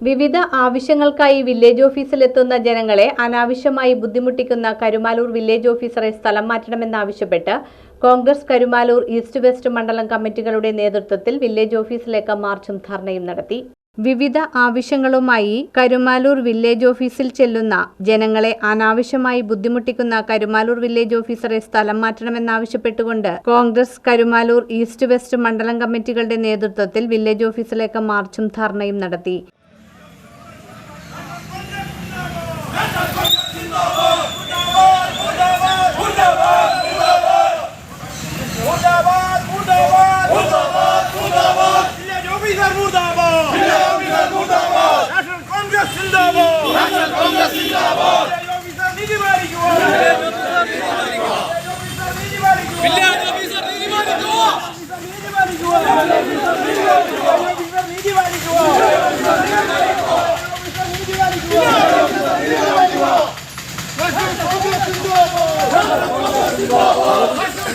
വിവിധ ആവശ്യങ്ങൾക്കായി വില്ലേജ് ഓഫീസിലെത്തുന്ന ജനങ്ങളെ അനാവശ്യമായി ബുദ്ധിമുട്ടിക്കുന്ന കരുമാലൂർ വില്ലേജ് ഓഫീസറെ സ്ഥലം മാറ്റണമെന്നാവശ്യപ്പെട്ട് കോൺഗ്രസ് കരുമാലൂർ ഈസ്റ്റ് വെസ്റ്റ് മണ്ഡലം കമ്മിറ്റികളുടെ നേതൃത്വത്തിൽ വില്ലേജ് ഓഫീസിലേക്ക് മാർച്ചും ധർണയും നടത്തി. വിവിധ ആവശ്യങ്ങളുമായി കരുമാലൂർ വില്ലേജ് ഓഫീസിൽ ചെല്ലുന്ന ജനങ്ങളെ അനാവശ്യമായി ബുദ്ധിമുട്ടിക്കുന്ന കരുമാലൂർ വില്ലേജ് ഓഫീസറെ സ്ഥലം മാറ്റണമെന്നാവശ്യപ്പെട്ടുകൊണ്ട് കോൺഗ്രസ് കരുമാലൂർ ഈസ്റ്റ് വെസ്റ്റ് മണ്ഡലം കമ്മിറ്റികളുടെ നേതൃത്വത്തിൽ വില്ലേജ് ഓഫീസിലേക്ക് മാർച്ചും ധർണയും നടത്തി.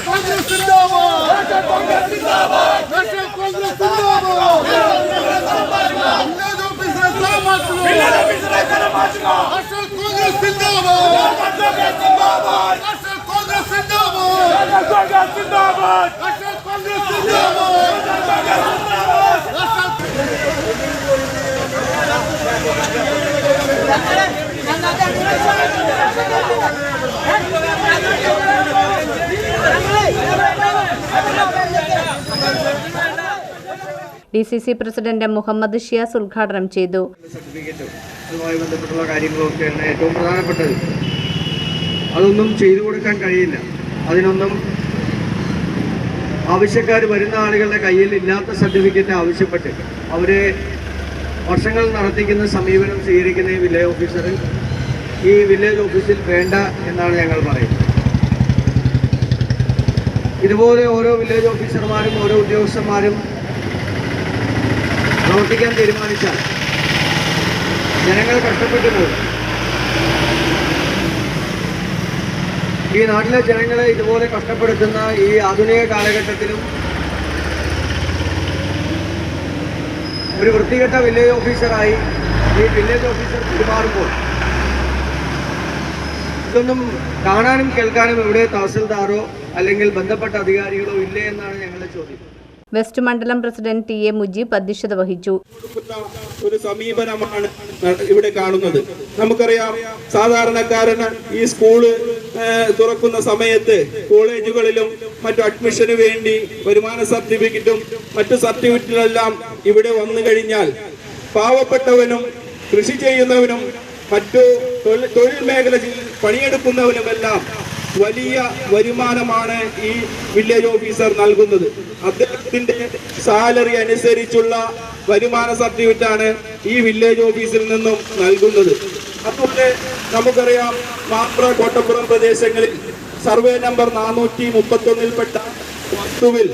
കോൺഗ്രസ് സിന്ദാബാദ് നാഷണൽ കോൺഗ്രസ് സിന്ദാബാദ് നാഷണൽ കോൺഗ്രസ് സിന്ദാബാദ് വില്ലേജ് ഓഫീസറെ സ്ഥലം മാറ്റുക വില്ലേജ് ഓഫീസറെ സ്ഥലം മാറ്റുക നാഷണൽ കോൺഗ്രസ് സിന്ദാബാദ് നാഷണൽ കോൺഗ്രസ് സിന്ദാബാദ് നാഷണൽ കോൺഗ്രസ് സിന്ദാബാദ് നാഷണൽ കോൺഗ്രസ് സിന്ദാബാദ് നാഷണൽ കോൺഗ്രസ് സിന്ദാബാദ് D C C president Muhammad Shiyas ഉദ്ഘാടനം ചെയ്തു. ബന്ധപ്പെട്ടുള്ള അതൊന്നും ചെയ്തു കൊടുക്കാൻ കഴിയില്ല. അതിനൊന്നും ആവശ്യക്കാർ വരുന്ന ആളുകളുടെ കയ്യിൽ ഇല്ലാത്ത സർട്ടിഫിക്കറ്റ് ആവശ്യപ്പെട്ട് അവരെ വർഷങ്ങൾ നടത്തിക്കുന്ന സമീപനം സ്വീകരിക്കുന്ന ഈ വില്ലേജ് ഓഫീസർ ഈ വില്ലേജ് ഓഫീസിൽ വേണ്ട എന്നാണ് ഞങ്ങൾ പറയുന്നത്. ഇതുപോലെ ഓരോ വില്ലേജ് ഓഫീസർമാരും ഓരോ ഉദ്യോഗസ്ഥന്മാരും പ്രവർത്തിക്കാൻ തീരുമാനിച്ചാൽ ജനങ്ങൾ കഷ്ടപ്പെട്ടു പോകും ഈ നാട്ടിലെ ജനങ്ങളെ ഇതുപോലെ കഷ്ടപ്പെടുത്തുന്ന ഈ ആധുനിക കാലഘട്ടത്തിലും ഒരു വൃത്തികെട്ട വില്ലേജ് ഓഫീസറായി ഈ വില്ലേജ് ഓഫീസർ പെരുമാറുമ്പോൾ ഇതൊന്നും കാണാനും കേൾക്കാനും ഇവിടെ തഹസിൽദാറോ അല്ലെങ്കിൽ ബന്ധപ്പെട്ട അധികാരികളോ ഇല്ലേ എന്നാണ് ഞങ്ങളുടെ ചോദ്യം. വെസ്റ്റ് മണ്ഡലം പ്രസിഡന്റ് ടി എ മുജീബ് അധ്യക്ഷത വഹിച്ചു. ഒരു സമീപനമാണ് ഇവിടെ കാണുന്നത്. നമുക്കറിയാം സാധാരണക്കാരന് ഈ സ്കൂൾ തുറക്കുന്ന സമയത്ത് കോളേജുകളിലും മറ്റു അഡ്മിഷന് വേണ്ടി വരുമാന സർട്ടിഫിക്കറ്റും മറ്റു സർട്ടിഫിക്കറ്റുകളെല്ലാം ഇവിടെ വന്നു കഴിഞ്ഞാൽ പാവപ്പെട്ടവനും കൃഷി ചെയ്യുന്നവനും മറ്റു തൊഴിൽ മേഖല പണിയെടുക്കുന്നവനുമെല്ലാം വലിയ വരുമാനമാണ് ഈ വില്ലേജ് ഓഫീസർ നൽകുന്നത്. അദ്ദേഹത്തിന്റെ സാലറി അനുസരിച്ചുള്ള വരുമാന സർട്ടിഫിക്കറ്റ് ആണ് ഈ വില്ലേജ് ഓഫീസിൽ നിന്നും നൽകുന്നത്. അതുപോലെ നമുക്കറിയാം മാപ്ര കോട്ടപ്പുറം പ്രദേശങ്ങളിൽ സർവേ നമ്പർ നാനൂറ്റി മുപ്പത്തൊന്നിൽപ്പെട്ട വസ്തുവിൽ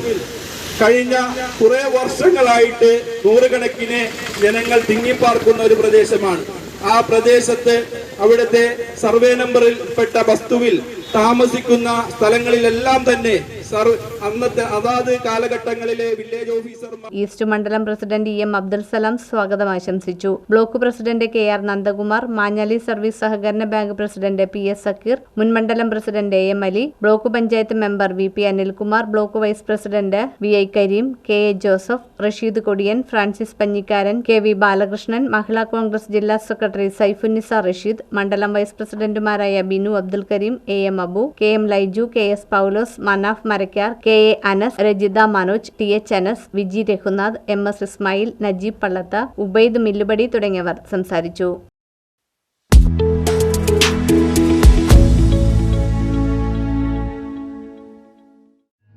കഴിഞ്ഞ കുറെ വർഷങ്ങളായിട്ട് നൂറുകണക്കിന് ജനങ്ങൾ തിങ്ങിപ്പാർക്കുന്ന ഒരു പ്രദേശമാണ്. ആ പ്രദേശത്ത് അവിടുത്തെ സർവേ നമ്പറിൽ പെട്ട വസ്തുവിൽ താമസിക്കുന്ന സ്ഥലങ്ങളിലെല്ലാം തന്നെ സർ അന്നത്തെ അതാത് കാലഘട്ടങ്ങളിലെ വില്ലേജ് ഓഫീസർമാർ ഈസ്റ്റ് മണ്ഡലം president E M Abdul Salam സ്വാഗതം ആശംസിച്ചു. Block president K R Nandakumar Manjali service സഹകരണ bank president P S Sakkir മുൻ മണ്ഡലം president A M Ali block panchayat member V P Anilkumar block vice president V I Kareem K A Joseph Rasheed Kodiyan Francis Panjikkaran K V Balakrishnan Mahila Congress ജില്ലാ secretary Saifunnisa Rasheed മണ്ഡലം vice പ്രസിഡന്റുമാരായ Binu Abdul Kareem A M Abu K M Laiju K S Paulose Manaf Marakkar K A Anas Rajitha Manoj T H Anas Viji Raghunath M S Ismail Najeeb Pallath Ubaid Millupadi തുടങ്ങിയവർ സംസാരിച്ചു.